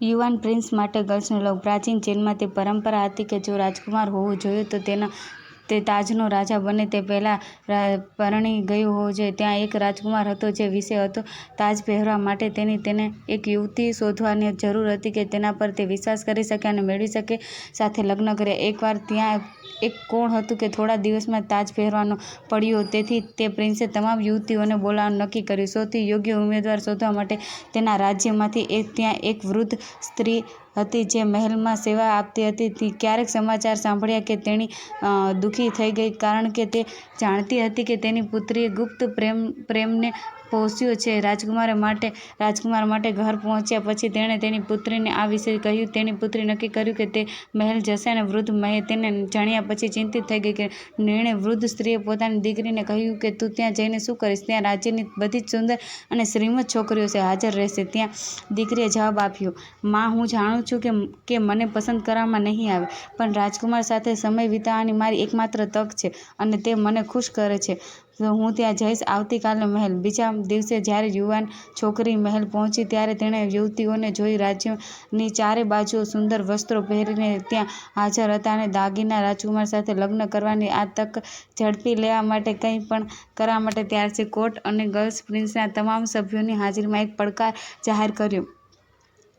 યુવાન પ્રિન્સ માટે ગર્લ્સનો લવ પ્રાચીન ચીનમાં તે પરંપરા હતી કે જો રાજકુમાર હોવું જોઈએ તો તેના, તે તાજનો રાજા બને તે પહેલાં પરણી ગયું હોવું જોઈએ. ત્યાં એક રાજકુમાર હતો જે વિષય હતો તાજ પહેરવા માટે તેની, તેને એક યુવતી શોધવાની જરૂર હતી કે તેના પર તે વિશ્વાસ કરી શકે અને મેળવી શકે સાથે લગ્ન કરે. એકવાર ત્યાં એક કોણ હતું કે થોડા દિવસમાં તાજ પહેરવાનો પડ્યો તેથી તે પ્રિન્સે તમામ યુવતીઓને બોલાવવાનું નક્કી કર્યું સૌથી યોગ્ય ઉમેદવાર શોધવા માટે તેના રાજ્યમાંથી. એક ત્યાં એક વૃદ્ધ સ્ત્રી હતી જે મહેલમાં સેવા આપતી હતી. ક્યારેક સમાચાર સાંભળ્યા કે તેણી દુઃખી થઈ ગઈ કારણ કે તે જાણતી હતી કે તેની પુત્રીએ ગુપ્ત પ્રેમ, પ્રેમને પહોંચ્યો છે. રાજકુમાર માટે રાજકુમાર માટે ઘર પહોંચ્યા પછી તેણે તેની પુત્રીને આ વિશે કહ્યું. તેની પુત્રી નક્કી કર્યું કે તે મહેલ જશે અને વૃદ્ધ મહે, તેને જાણ્યા પછી ચિંતિત થઈ ગઈ નિર્ણય વૃદ્ધ સ્ત્રીએ પોતાની દીકરીને કહ્યું કે તું ત્યાં જઈને શું કરીશ? ત્યાં રાજ્યની બધી જ સુંદર અને શ્રીમંત છોકરીઓ છે હાજર રહેશે. ત્યાં દીકરીએ જવાબ આપ્યો, માં હું જાણું છું કે મને પસંદ કરવામાં નહીં આવે પણ રાજકુમાર સાથે સમય વિતાવવાની મારી એકમાત્ર તક છે અને તે મને ખુશ કરે છે હું ત્યાં જઈશ. આવતીકાલે મહેલ. બીજા દિવસે જ્યારે યુવાન છોકરી મહેલ પહોંચી ત્યારે તેણે યુવતીઓને જોઈ. રાજ્યની ચારે બાજુઓ સુંદર વસ્ત્રો પહેરીને ત્યાં હાજર હતા અને દાગીના રાજકુમાર સાથે લગ્ન કરવાની આ તક ઝડપી લેવા માટે કંઈ પણ કરવા માટે ત્યારથી કોર્ટ અને ગર્લ્સ પ્રિન્સના તમામ સભ્યોની હાજરીમાં એક પડકાર જાહેર કર્યો.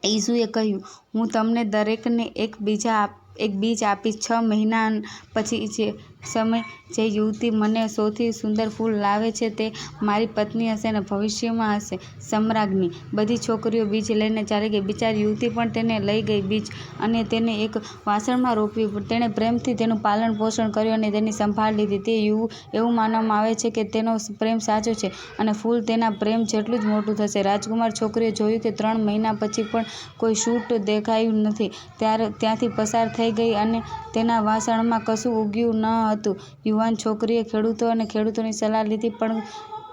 ઈસુએ કહ્યું, હું તમને દરેકને એક બીજ આપીશ. છ મહિના પછી જે સમય જે યુવતી મને સૌથી સુંદર ફૂલ લાવે છે તે મારી પત્ની હશે અને ભવિષ્યમાં હશે સમ્રાજ્ઞી. બધી છોકરીઓ બીજ લઈને ચાલી ગઈ. બિચારી યુવતી પણ તેને લઈ ગઈ બીજ અને તેને એક વાસણમાં રોપ્યું. તેણે પ્રેમથી તેનું પાલન-પોષણ કર્યું અને તેની સંભાળ લીધી. તે યુવ એવું માનવામાં આવે છે કે તેનો પ્રેમ સાચો છે અને ફૂલ તેના પ્રેમ જેટલું જ મોટું થશે. રાજકુમાર છોકરીએ જોયું કે ત્રણ મહિના પછી પણ કોઈ શૂટ દેખાયું નથી. ત્યારે ત્યાંથી પસાર થઈ ગઈ અને તેના વાસણમાં કશું ઉગ્યું ન હતું. યુવાન છોકરીએ ખેડૂતો અને ખેડૂતોની સલાહ લીધી, પણ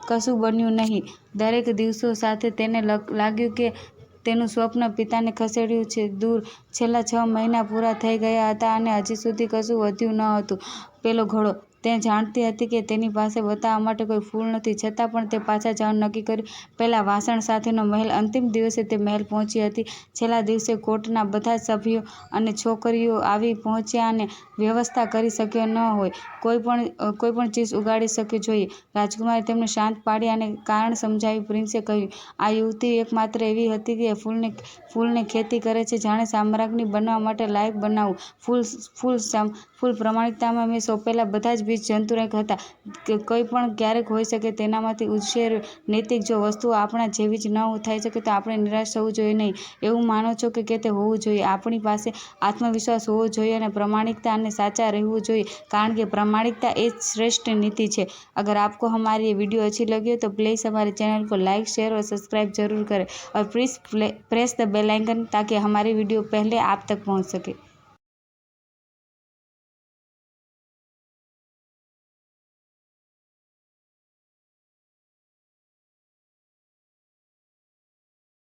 કશું બન્યું નહીં. દરેક દિવસો સાથે તેને લાગ્યું કે તેનું સ્વપ્ન પિતાને ખસેડ્યું છે દૂર. છેલ્લા છ મહિના પૂરા થઈ ગયા હતા અને હજી સુધી કશું વધ્યું ન હતું. પેલો ઘોડો. તે જાણતી હતી કે તેની પાસે બતાવવા માટે કોઈ ફૂલ નથી છતાં પણ તે પાછા જવાનું નક્કી કર્યું. પહેલાં વાસણ સાથેનો મહેલ. અંતિમ દિવસે તે મહેલ પહોંચી હતી. છેલ્લા દિવસે કોર્ટના બધા જ સભ્યો અને છોકરીઓ આવી પહોંચ્યા અને વ્યવસ્થા કરી શક્યો ન હોય કોઈ પણ ચીજ ઉગાડી શકી જોઈએ. રાજકુમારે તેમને શાંત પાડ્યા અને કારણ સમજાવ્યું. પ્રિન્સે કહ્યું, આ યુવતી એકમાત્ર એવી હતી જે ફૂલની ખેતી કરે છે જાણે સામ્રાજ્ઞી બનવા માટે લાયક બનાવવું. ફૂલ. પ્રમાણિકતામાં મેં સોંપેલા બધા જ જંતુનાશક હતા. કંઈ પણ ક્યારેક હોઈ શકે તેનામાંથી ઉછર્યો. નૈતિક. જો વસ્તુઓ આપણા જેવી ન થઈ શકે તો આપણે નિરાશ થવું જોઈએ નહીં. એવું માનો છો કે તે હોવું જોઈએ. આપણી પાસે આત્મવિશ્વાસ હોવો જોઈએ અને પ્રામાણિકતા અને સાચા રહેવું જોઈએ કારણ કે પ્રામાણિકતા એ જ શ્રેષ્ઠ નીતિ છે. अगर आपको हमारा ये वीडियो अच्छी लगी हो तो प्लीज़ हमारे चैनल को लाइक शेयर और सब्सक्राइब जरूर करें और please press the bell icon ताकि हमारी वीडियो पहले आप तक पहुंच सके.